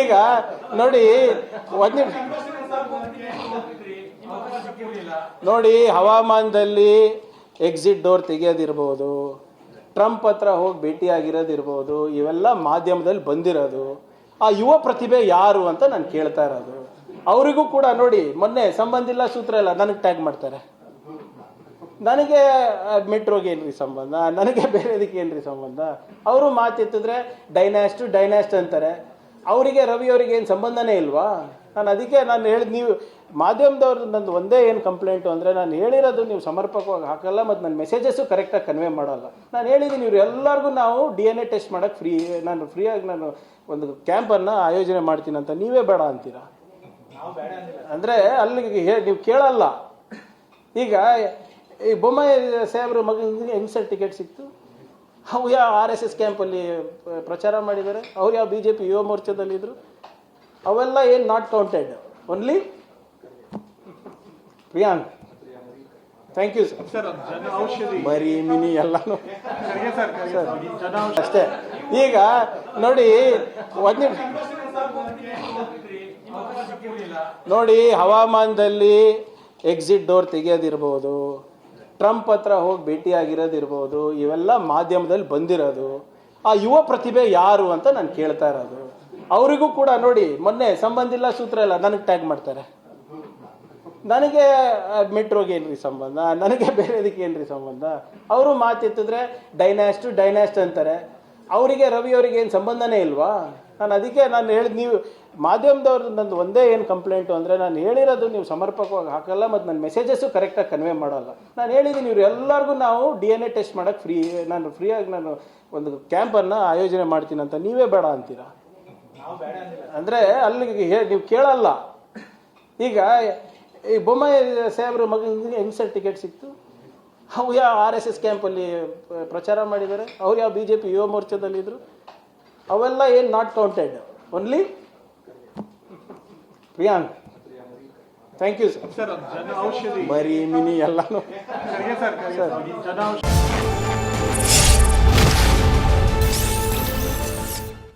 ಈಗ ನೋಡಿ ಒಂದು ನೋಡಿ ಹವಾಮಾನದಲ್ಲಿ ಎಕ್ಸಿಟ್ ಡೋರ್ ತೆಗೆಯೋದಿರ್ಬೋದು. ಟ್ರಂಪ್ ಹತ್ರ ಹೋಗಿ ಭೇಟಿಯಾಗಿರೋದಿರ್ಬೋದು. ಇವೆಲ್ಲ ಮಾಧ್ಯಮದಲ್ಲಿ ಬಂದಿರೋದು. ಆ ಯುವ ಪ್ರತಿಭೆ ಯಾರು ಅಂತ ನಾನು ಕೇಳ್ತಾ ಇರೋದು. ಅವರಿಗೂ ಕೂಡ ನೋಡಿ, ಮೊನ್ನೆ ಸಂಬಂಧ ಇಲ್ಲ, ಸೂತ್ರ ಇಲ್ಲ, ನನಗೆ ಟ್ಯಾಗ್ ಮಾಡ್ತಾರೆ. ನನಗೆ ಮೆಟ್ರೋಗೆ ಏನ್ರಿ ಸಂಬಂಧ? ನನಗೆ ಬೇರೆದಕ್ಕೆ ಏನ್ರಿ ಸಂಬಂಧ? ಅವರು ಮಾತಿತ್ತಿದ್ರೆ ಡೈನಾಸ್ಟ್ ಡೈನಾಸ್ಟ್ ಅಂತಾರೆ. ಅವರಿಗೆ, ರವಿ ಅವರಿಗೆ ಏನು ಸಂಬಂಧನೇ ಇಲ್ವಾ? ನಾನು ಅದಕ್ಕೆ ನಾನು ಹೇಳಿದ್ ನೀವು ಮಾಧ್ಯಮದವ್ರದ್ದು ನಂದು ಒಂದೇ ಏನು ಕಂಪ್ಲೇಂಟು ಅಂದರೆ ನಾನು ಹೇಳಿರೋದು ನೀವು ಸಮರ್ಪಕವಾಗಿ ಹಾಕಲ್ಲ ಮತ್ತು ನನ್ನ ಮೆಸೇಜಸ್ಸು ಕರೆಕ್ಟಾಗಿ ಕನ್ವೆ ಮಾಡಲ್ಲ. ನಾನು ಹೇಳಿದ್ದೀನಿ ಇವರು ಎಲ್ಲರಿಗೂ ನಾವು ಡಿ ಎನ್ ಎ ಟೆಸ್ಟ್ ಮಾಡೋಕ್ಕೆ ಫ್ರೀ ನಾನು ಫ್ರೀಯಾಗಿ ನಾನು ಒಂದು ಕ್ಯಾಂಪನ್ನು ಆಯೋಜನೆ ಮಾಡ್ತೀನಿ ಅಂತ ನೀವೇ ಬೇಡ ಅಂತೀರಾ? ಅಂದರೆ ಅಲ್ಲಿಗೆ ನೀವು ಕೇಳಲ್ಲ. ಈಗ ಈ ಬೊಮ್ಮಾಯಿ ಸಾಹೇಬ್ರ ಮಗನಿಗೆ ಹೆಂಗ್ ಸರ್ ಟಿಕೆಟ್ ಸಿಕ್ತು? ಅವು ಯಾವ ಆರ್ ಎಸ್ ಎಸ್ ಕ್ಯಾಂಪಲ್ಲಿ ಪ್ರಚಾರ ಮಾಡಿದ್ದಾರೆ? ಅವ್ರು ಯಾವ ಬಿ ಜೆ ಪಿ ಯುವ ಮೋರ್ಚಾದಲ್ಲಿದ್ದರು ಅವೆಲ್ಲ ಏನು not counted only Priyank. Thank you sir ಬರೀ ಮಿನಿ ಎಲ್ಲಾನು. ಅಷ್ಟೇ. ಈಗ ನೋಡಿ ಒಂದು ನೋಡಿ ಹವಾಮಾನದಲ್ಲಿ ಎಕ್ಸಿಟ್ ಡೋರ್ ತೆಗೆಯೋದಿರ್ಬೋದು. ಟ್ರಂಪ್ ಹತ್ರ ಹೋಗಿ ಭೇಟಿಯಾಗಿರೋದಿರ್ಬೋದು ಇವೆಲ್ಲ ಮಾಧ್ಯಮದಲ್ಲಿ ಬಂದಿರೋದು, ಆ ಯುವ ಪ್ರತಿಭೆ ಯಾರು ಅಂತ ನಾನು ಕೇಳ್ತಾ ಇರೋದು. ಅವರಿಗೂ ಕೂಡ ನೋಡಿ, ಮೊನ್ನೆ ಸಂಬಂಧ ಇಲ್ಲ ಸೂತ್ರ ಇಲ್ಲ ನನಗೆ ಟ್ಯಾಗ್ ಮಾಡ್ತಾರೆ. ನನಗೆ ಮೆಟ್ರೋಗೆ ಏನ್ರಿ ಸಂಬಂಧ? ನನಗೆ ಬೇರೆದಕ್ಕೆ ಏನ್ರಿ ಸಂಬಂಧ? ಅವರು ಮಾತಿತ್ತಿದ್ರೆ ಡೈನಾಸ್ಟ್ ಡೈನಾಸ್ಟ್ ಅಂತಾರೆ. ಅವರಿಗೆ, ರವಿ ಅವರಿಗೆ ಏನು ಸಂಬಂಧನೇ ಇಲ್ವಾ? ನಾನು ಅದಕ್ಕೆ ನಾನು ಹೇಳಿದ ನೀವು ಮಾಧ್ಯಮದವ್ರದ್ದು ನಂದು ಒಂದೇ ಏನು ಕಂಪ್ಲೇಂಟು ಅಂದರೆ ನಾನು ಹೇಳಿರೋದು ನೀವು ಸಮರ್ಪಕವಾಗಿ ಹಾಕಲ್ಲ ಮತ್ತು ನನ್ನ ಮೆಸೇಜಸ್ಸು ಕರೆಕ್ಟಾಗಿ ಕನ್ವೆ ಮಾಡೋಲ್ಲ. ನಾನು ಹೇಳಿದ್ದೀನಿ ಇವ್ರು ಎಲ್ಲರಿಗೂ ನಾವು ಡಿ ಎನ್ ಎ ಟೆಸ್ಟ್ ಮಾಡೋಕೆ ಫ್ರೀ ನಾನು ಫ್ರೀಯಾಗಿ ನಾನು ಒಂದು ಕ್ಯಾಂಪನ್ನು ಆಯೋಜನೆ ಮಾಡ್ತೀನಿ ಅಂತ ನೀವೇ ಬೇಡ ಅಂತೀರಾ? ಅಂದರೆ ಅಲ್ಲಿಗೆ ನೀವು ಕೇಳಲ್ಲ. ಈಗ ಈ ಬೊಮ್ಮಾಯಿ ಸಾಹೇಬ್ರ ಮಗನಿಗೆ ಹೆಂಗೆ ಸರ್ ಟಿಕೆಟ್ ಸಿಕ್ತು? ಅವು ಯಾವ ಆರ್ ಎಸ್ ಎಸ್ ಕ್ಯಾಂಪಲ್ಲಿ ಪ್ರಚಾರ ಮಾಡಿದ್ದಾರೆ? ಅವ್ರು ಯಾವ ಬಿ ಜೆ ಪಿ ಯುವ ಮೋರ್ಚಾದಲ್ಲಿದ್ದರು ಅವೆಲ್ಲ ಏನು not counted only Priyank thank you sir ಬರೀ ಮಿನಿ ಎಲ್ಲಾನು. Sir sir